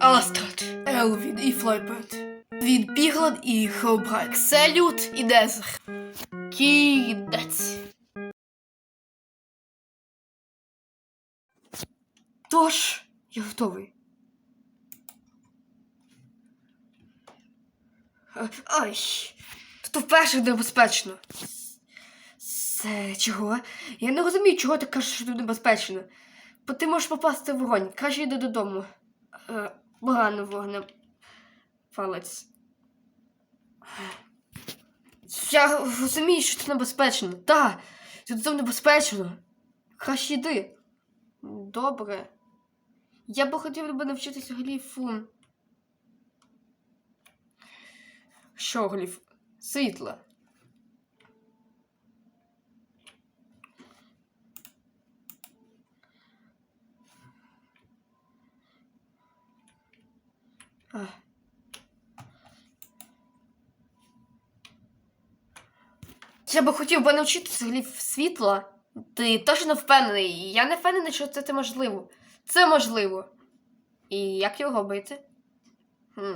Астрад, Елвін і Флайпет. Від Біглан і Хелбрайк. Салют і Дезер. Кінець. Тож, я готовий. Е, Ай, тут вперше небезпечно. Це чого? Я не розумію, чого ти кажеш, що тут небезпечно. Бо ти можеш попасти в вогонь. Краще йди додому. Е, Погано вогнем. Палець. Я розумію, що це небезпечно. Так, це тут небезпечно. Краще йди. Добре. Я би хотів би навчитися гліфу. Що гліф? Світла. А. Я би хотів би навчитися гліф світла. Ти точно впевнений. Я не впевнений, що це, можливо. Це можливо. І як його робити? Хм.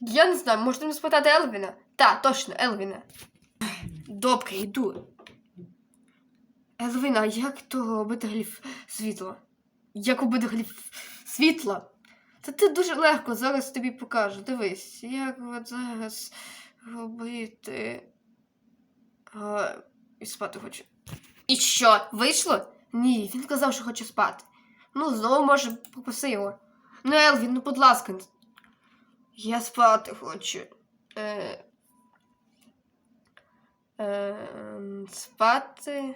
Я не знаю, можна не спитати Елвіна? Так, точно, Елвіна. Добре, йду. Елвіна, як то робити гліф світла? Як робити гліф світла? Та ти дуже легко зараз тобі покажу. Дивись, як от зараз робити. А, і спати хочу. І що, вийшло? Ні, він сказав, що хоче спати. Ну, знову може попроси його. Ну, Елвін, ну будь ласка. Я спати хочу. Е, е, спати.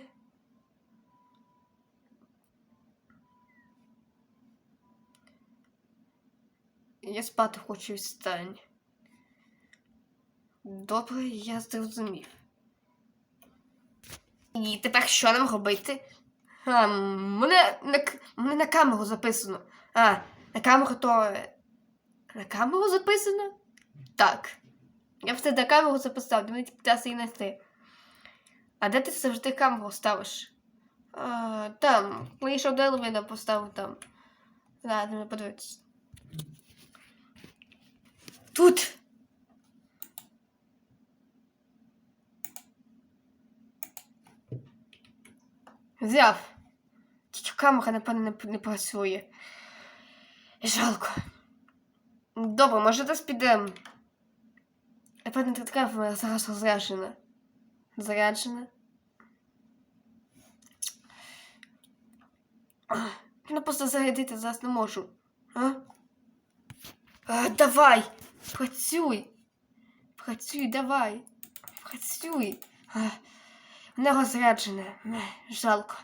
Я спати хочу встань. Добре, я зрозумів. І тепер що нам робити? А, мене, на, мене на камеру записано. А, на камеру то. е, На камеру записано? Так. Я все на камеру записав, мені треба її знайти. А де ти завжди камеру ставиш? А, там. Вийшов до Елвіна, поставив там. Зараз не подивитися. Тут. Взяв. Тільки камера, напевно, не, працює. Жалко. Добре, може десь підемо. Напевно, тут камера зараз розряджена. Заряджена. Ну просто зарядити зараз не можу. А? А, давай! Працюй! Працюй, давай! Працюй! А, вона. Жалко.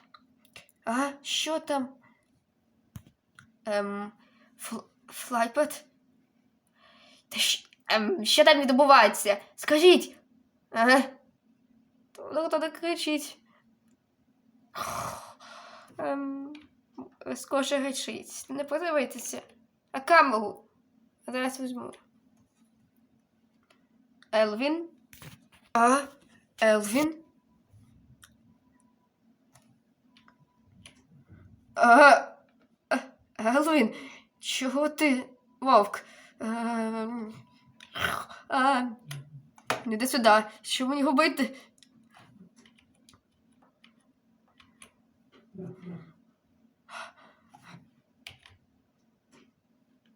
А, що там? Ем, фл- флайпет? Та щ, ем, що там відбувається? Скажіть! Ага. Хто не кричить. Ем, скорше речить. Не подивитися. А камеру? Зараз візьму. Елвін? А? Елвін? А, Елвін, чого ти, вовк? А, іди сюди, що мені робити?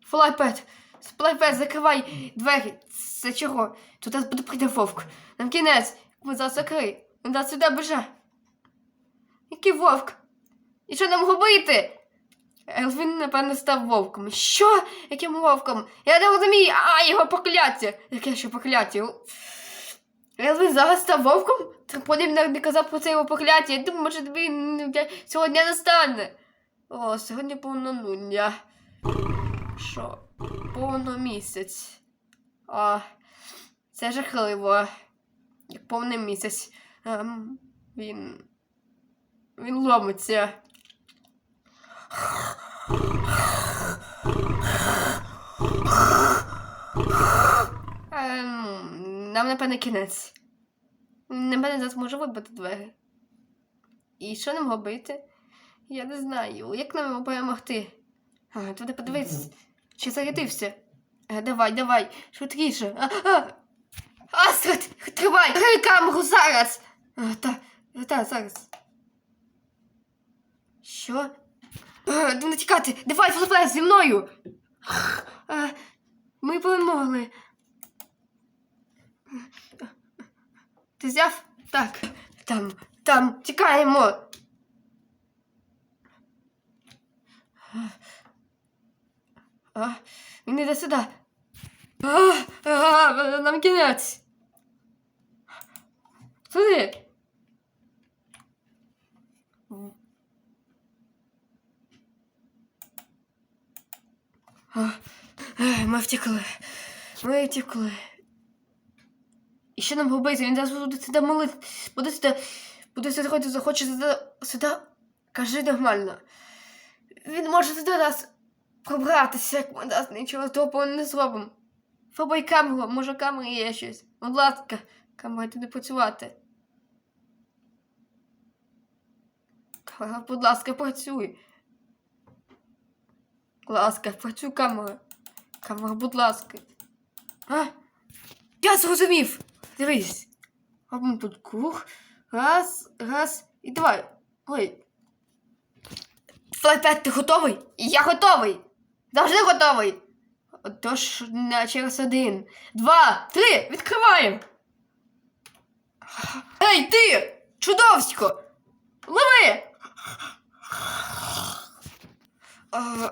Флайпет, флайпет, закривай двері. Це чого? Нас буде прийде вовк. Нам кінець. Ви зараз закрий. Він нас сюди біже. Який вовк? І що нам робити? Елвін, напевно, став вовком. Що? Яким вовком? Я не розумію. А, його прокляття. Яке ще прокляття? Елвін зараз став вовком? Трополін не казав про це його прокляття. Я думаю, може він сьогодні не стане. О, сьогодні повнолуння. Що? Повно місяць. А, це жахливо. Як повний місяць. Ем, він. Він ломиться. Ем, нам напевне кінець. Напевне, зараз може вибити двері. І що нам робити? Я не знаю, як нам йому перемогти. Туди подивитись, чи зарядився. Давай, давай, швидкіше. А. Астрид, тривай, грай камеру зараз. А, та, та, зараз. Що? А, не тікати, давай, флеш, зі мною. Ми перемогли. Ти взяв? Так. Там, там, тікаємо. А, він іде сюди. А, а, нам кінець. Туди. А, е, Ми втекли. Ми втекли. І що нам робити? Він зараз буде сюди молити. Буде сюди. Буде сюди ходити, захоче сюди. Сюди. Кажи нормально. Він може сюди нас пробратися, як ми нас нічого того не зробимо. Фабай камеру, може камери є щось. Будь ласка, камера туди працювати. Камера, будь ласка, працюй. Будь ласка, працюй камера. Камера, будь ласка. А? Я зрозумів. Дивись. Робимо тут круг. Раз, раз і давай. Ой. Флайпет, ти готовий? Я готовий. Завжди готовий. Отож, на через один, два, три, відкриваємо. Ей, ти! Чудовсько! Лови! А,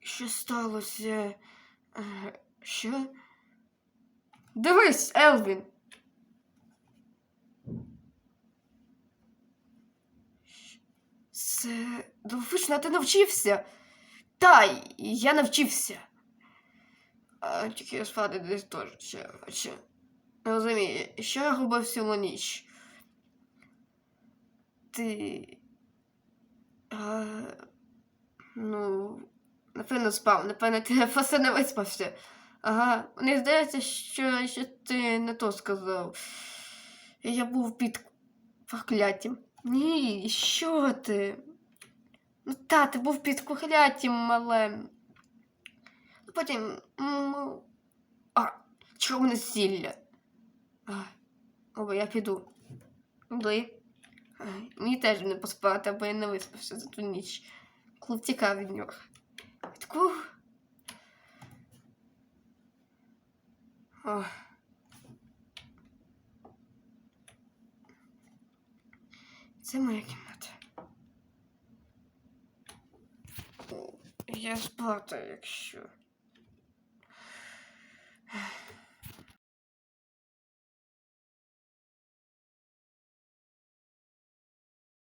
що сталося? А, що? Дивись, Елвін. Це дивовижно, ти навчився. Та, я навчився. А тільки спати десь теж ще хоче. Не розумію, що я робив всю ніч? Ти. А, ну, напевно, спав, напевно, ти просто не виспався. Ага, мені здається, що, що ти не то сказав. Я був під прокляттям. Ні, що ти? Ну та, ти був під прокляттям, але. Ну, Потім. А, чого мене зілля? А, я піду. Куди? Мені теж не поспати, бо я не виспався за ту ніч. Коли втікав від нього. Таку. Це моя кімната. О, Я спати, якщо.